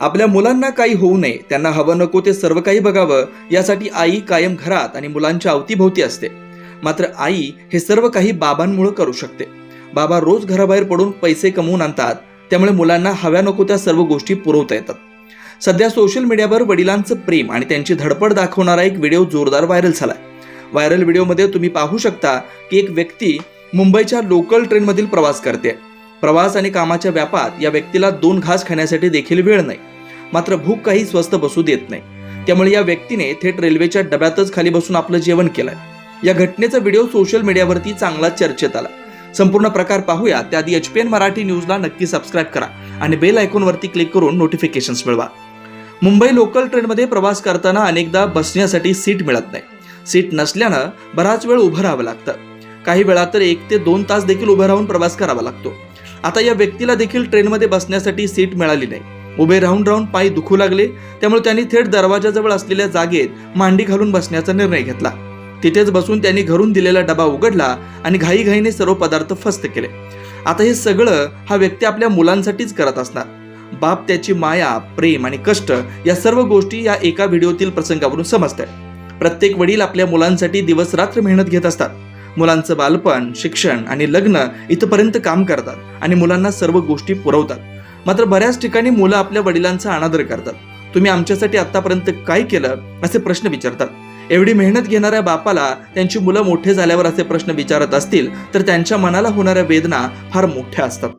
आपल्या मुलांना काही होऊ नये त्यांना हवं नको ते सर्व काही बघावं यासाठी आई कायम घरात आणि मुलांच्या अवतीभोवती असते. मात्र आई हे सर्व काही बाबांमुळे करू शकते. बाबा रोज घराबाहेर पडून पैसे कमवून आणतात त्यामुळे मुलांना हव्या नको त्या सर्व गोष्टी पुरवता येतात. सध्या सोशल मीडियावर वडिलांचं प्रेम आणि त्यांची धडपड दाखवणारा एक व्हिडिओ जोरदार व्हायरल झालाय. व्हायरल व्हिडिओमध्ये तुम्ही पाहू शकता की एक व्यक्ती मुंबईच्या लोकल ट्रेनमधील प्रवास करते. प्रवास आणि कामाच्या व्यापात या व्यक्तीला दोन घास खाण्यासाठी देखील वेळ नाही. मात्र भूक काही स्वस्त बसू देत नाही. त्यामुळे या व्यक्तीने थेट रेल्वेच्या डब्यातच खाली बसून आपलं जेवण केलंय. या घटनेचा व्हिडिओ सोशल मीडियावरती चांगला चर्चेत आला. संपूर्ण प्रकार पाहूया. त्याआधी एच पी एन मराठी न्यूजला नक्की सबस्क्राईब करा आणि बेल आयकॉनवरती क्लिक करून नोटिफिकेशन्स मिळवा. मुंबई लोकल ट्रेनमध्ये प्रवास करताना अनेकदा बसण्यासाठी सीट मिळत नाही. सीट नसल्यानं बराच वेळ उभं राहावं लागतं. काही वेळा तर एक ते दोन तास देखील उभं राहून प्रवास करावा लागतो. आता या व्यक्तीला देखील ट्रेनमध्ये बसण्यासाठी सीट मिळाली नाही. उभे राहून राहून पाय दुखू लागले. त्यामुळे त्यांनी थेट दरवाजाजवळ असलेल्या जागेत मांडी घालून बसण्याचा निर्णय घेतला. तिथेच बसून त्यांनी घरून दिलेला डबा उघडला आणि घाईघाईने सर्व पदार्थ फस्त केले. आता हे सगळं हा व्यक्ती आपल्या मुलांसाठीच करत असणार. बाप त्याची माया प्रेम आणि कष्ट या सर्व गोष्टी या एका व्हिडिओतील प्रसंगावरून समजतात. प्रत्येक वडील आपल्या मुलांसाठी दिवस रात्र मेहनत घेत असतात. मुलांचं बालपण शिक्षण आणि लग्न इथपर्यंत काम करतात आणि मुलांना सर्व गोष्टी पुरवतात. मात्र बऱ्याच ठिकाणी मुलं आपल्या वडिलांचा अनादर करतात. तुम्ही आमच्यासाठी आतापर्यंत काय केलं? असे प्रश्न विचारतात. एवढी मेहनत घेणाऱ्या बापाला त्यांची मुलं मोठे झाल्यावर असे प्रश्न विचारत असतील तर त्यांच्या मनाला होणाऱ्या वेदना फार मोठ्या असतात.